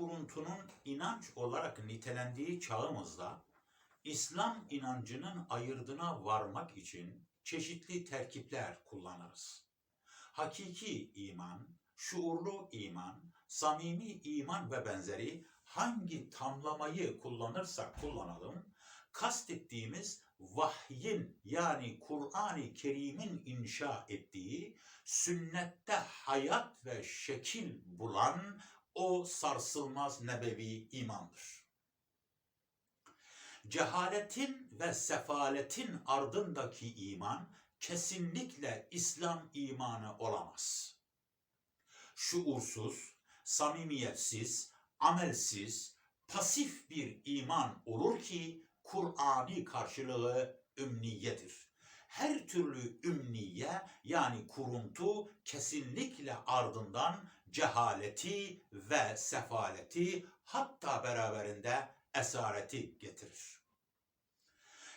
kuruntunun inanç olarak nitelendiği çağımızda İslam inancının ayırdına varmak için çeşitli terkipler kullanırız. Hakiki iman, şuurlu iman, samimi iman ve benzeri hangi tamlamayı kullanırsak kullanalım, kastettiğimiz vahyin yani Kur'an-ı Kerim'in inşa ettiği sünnette hayat ve şekil bulan o sarsılmaz nebevi imandır. Cehaletin ve sefaletin ardındaki iman kesinlikle İslam imanı olamaz. Şuursuz, samimiyetsiz, amelsiz, pasif bir iman olur ki Kur'ani karşılığı ümniyedir. Her türlü ümniye yani kuruntu kesinlikle ardından cehaleti ve sefaleti hatta beraberinde esareti getirir.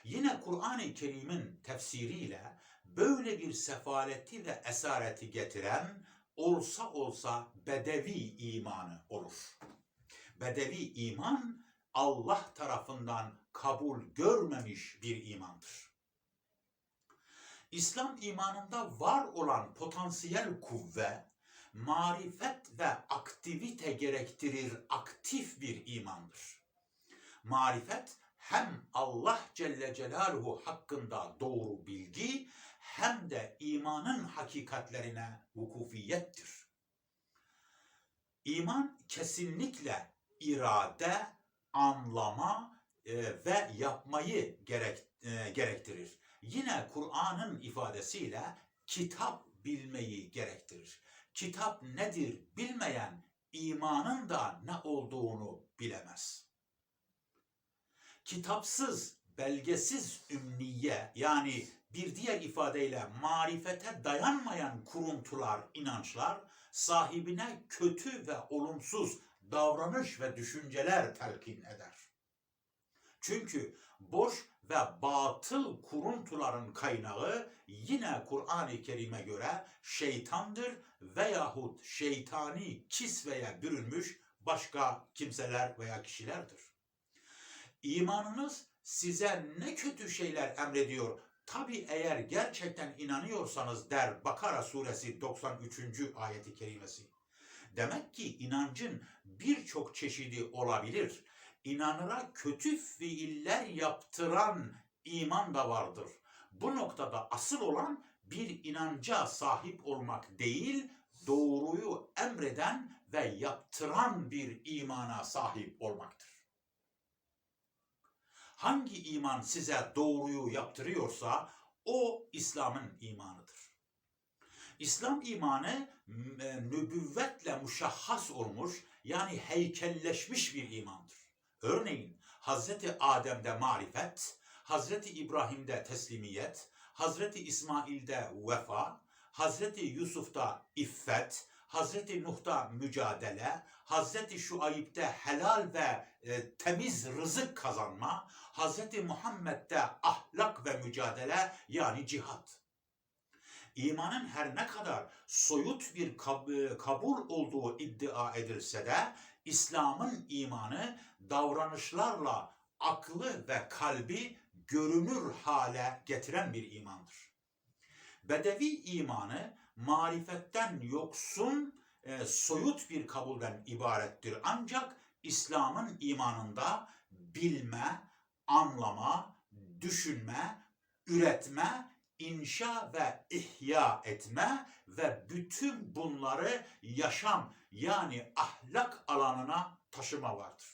Yine Kur'an-ı Kerim'in tefsiriyle böyle bir sefaleti ve esareti getiren olsa olsa bedevi imanı olur. Bedevi iman Allah tarafından kabul görmemiş bir imandır. İslam imanında var olan potansiyel kuvve, marifet ve aktivite gerektirir aktif bir imandır. Marifet hem Allah Celle Celaluhu hakkında doğru bilgi hem de imanın hakikatlerine vukufiyettir. İman kesinlikle irade, anlama e, ve yapmayı e, gerektirir. Yine Kur'an'ın ifadesiyle kitap bilmeyi gerektirir. Kitap nedir bilmeyen imanın da ne olduğunu bilemez. Kitapsız, belgesiz ümniye yani bir diğer ifadeyle marifete dayanmayan kuruntular, inançlar sahibine kötü ve olumsuz davranış ve düşünceler telkin eder. Çünkü boş ve batıl kuruntuların kaynağı yine Kur'an-ı Kerim'e göre şeytandır veyahut şeytani kisveye bürünmüş başka kimseler veya kişilerdir. İmanınız size ne kötü şeyler emrediyor. Tabi eğer gerçekten inanıyorsanız der Bakara suresi 93. ayeti kerimesi. Demek ki inancın birçok çeşidi olabilir. İnanıra kötü fiiller yaptıran iman da vardır. Bu noktada asıl olan bir inanca sahip olmak değil, doğruyu emreden ve yaptıran bir imana sahip olmaktır. Hangi iman size doğruyu yaptırıyorsa o İslam'ın imanıdır. İslam imanı e, nübüvvetle muşahhas olmuş yani heykelleşmiş bir imandır. Örneğin Hazreti Adem'de marifet, Hazreti İbrahim'de teslimiyet, Hazreti İsmail'de vefa, Hazreti Yusuf'ta iffet, Hazreti Nuh'ta mücadele, Hazreti Şuayb'de helal ve e, temiz rızık kazanma, Hazreti Muhammed'de ahlak ve mücadele yani cihat. İmanın her ne kadar soyut bir kab- kabul olduğu iddia edilse de İslam'ın imanı davranışlarla aklı ve kalbi görünür hale getiren bir imandır. Bedevi imanı marifetten yoksun e, soyut bir kabulden ibarettir. Ancak İslam'ın imanında bilme, anlama, düşünme, üretme, inşa ve ihya etme ve bütün bunları yaşam yani ahlak alanına taşıma vardır.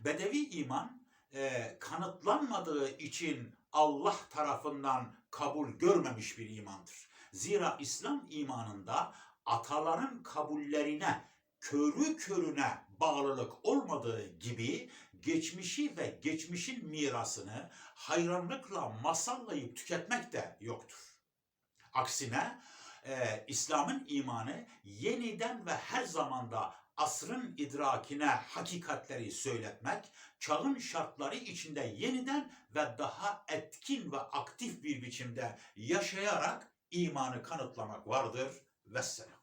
Bedevi iman e, kanıtlanmadığı için Allah tarafından kabul görmemiş bir imandır. Zira İslam imanında ataların kabullerine körü körüne bağlılık olmadığı gibi geçmişi ve geçmişin mirasını hayranlıkla masallayıp tüketmek de yoktur. Aksine e, İslam'ın imanı yeniden ve her zamanda asrın idrakine hakikatleri söyletmek, çağın şartları içinde yeniden ve daha etkin ve aktif bir biçimde yaşayarak imanı kanıtlamak vardır. Vesselam.